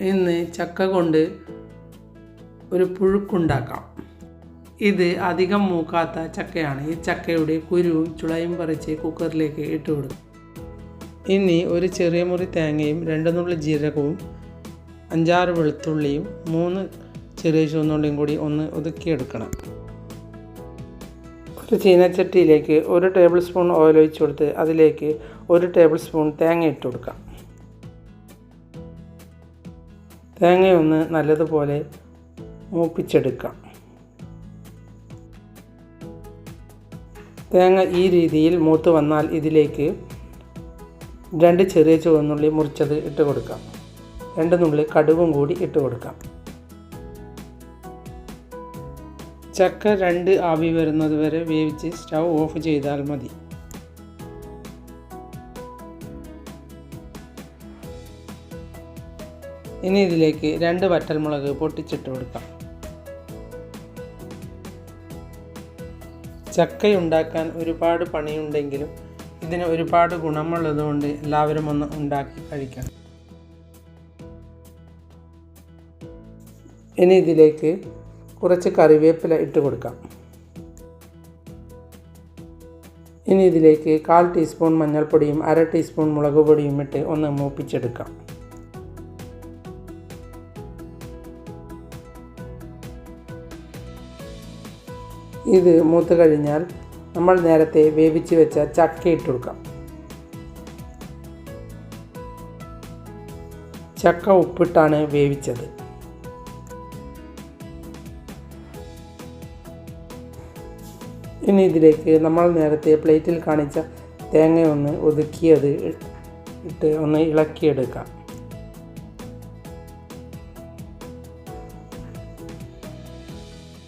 ഇന്ന് ചക്ക കൊണ്ട് ഒരു പുഴുക്കുണ്ടാക്കാം. ഇത് അധികം മൂക്കാത്ത ചക്കയാണ്. ഈ ചക്കയുടെ കുരുവും ചുളയും പറിച്ച് കുക്കറിലേക്ക് ഇട്ട് കൊടുക്കും. ഇനി ഒരു ചെറിയ മുറി തേങ്ങയും രണ്ട് നുള്ളി ജീരകവും അഞ്ചാറ് വെളുത്തുള്ളിയും മൂന്ന് ചെറിയ ചുവന്നുള്ളിയും കൂടി ഒന്ന് ഒതുക്കിയെടുക്കണം. ഒരു ചീനച്ചട്ടിയിലേക്ക് ഒരു ടേബിൾ സ്പൂൺ ഓയിൽ ഒഴിച്ചു കൊടുത്ത് അതിലേക്ക് ഒരു ടേബിൾ സ്പൂൺ തേങ്ങ ഇട്ട് കൊടുക്കാം. തേങ്ങയൊന്ന് നല്ലതുപോലെ മൂപ്പിച്ചെടുക്കാം. തേങ്ങ ഈ രീതിയിൽ മൂത്ത് വന്നാൽ ഇതിലേക്ക് രണ്ട് ചെറിയ ചുവന്നുള്ളി മുറിച്ചത് ഇട്ട് കൊടുക്കാം. രണ്ട് നുള്ളി കടുകും കൂടി ഇട്ട് കൊടുക്കാം. ചക്ക രണ്ട് ആവി വരുന്നത് വരെ വേവിച്ച് സ്റ്റൗ ഓഫ് ചെയ്താൽ മതി. ഇനി ഇതിലേക്ക് രണ്ട് വറ്റൽമുളക് പൊട്ടിച്ചിട്ട് കൊടുക്കാം. ചക്കയുണ്ടാക്കാൻ ഒരുപാട് പണിയുണ്ടെങ്കിലും ഇതിന് ഒരുപാട് ഗുണമുള്ളതുകൊണ്ട് എല്ലാവരും ഒന്ന് ഉണ്ടാക്കി കഴിക്കണം. ഇനി ഇതിലേക്ക് കുറച്ച് കറിവേപ്പില ഇട്ട് കൊടുക്കാം. ഇനി ഇതിലേക്ക് കാൽ ടീസ്പൂൺ മഞ്ഞൾപ്പൊടിയും അര ടീസ്പൂൺ മുളക് പൊടിയും ഇട്ട് ഒന്ന് മൂപ്പിച്ചെടുക്കാം. ഇത് മൂത്ത് കഴിഞ്ഞാൽ നമ്മൾ നേരത്തെ വേവിച്ച് വെച്ച ചക്ക ഇട്ട് കൊടുക്കാം ചക്ക ഉപ്പിട്ടാണ് വേവിച്ചത്. ഇനി ഇതിലേക്ക് നമ്മൾ നേരത്തെ പ്ലേറ്റിൽ കാണിച്ച തേങ്ങയൊന്ന് ഒതുക്കിയത് ഇട്ട് ഒന്ന് ഇളക്കിയെടുക്കാം.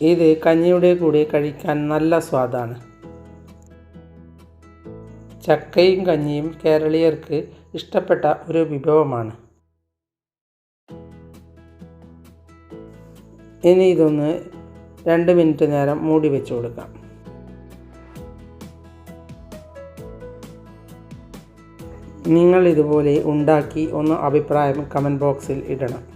ഇത് കഞ്ഞിയുടെ കൂടെ കഴിക്കാൻ നല്ല സ്വാദാണ്. ചക്കയും കഞ്ഞിയും കേരളീയർക്ക് ഇഷ്ടപ്പെട്ട ഒരു വിഭവമാണ്. ഇനി ഇതൊന്ന് രണ്ട് മിനിറ്റ് നേരം മൂടി വെച്ച് കൊടുക്കാം. നിങ്ങൾ ഇതുപോലെ ഉണ്ടാക്കി ഒന്ന് അഭിപ്രായം കമന്റ് ബോക്സിൽ ഇടണം.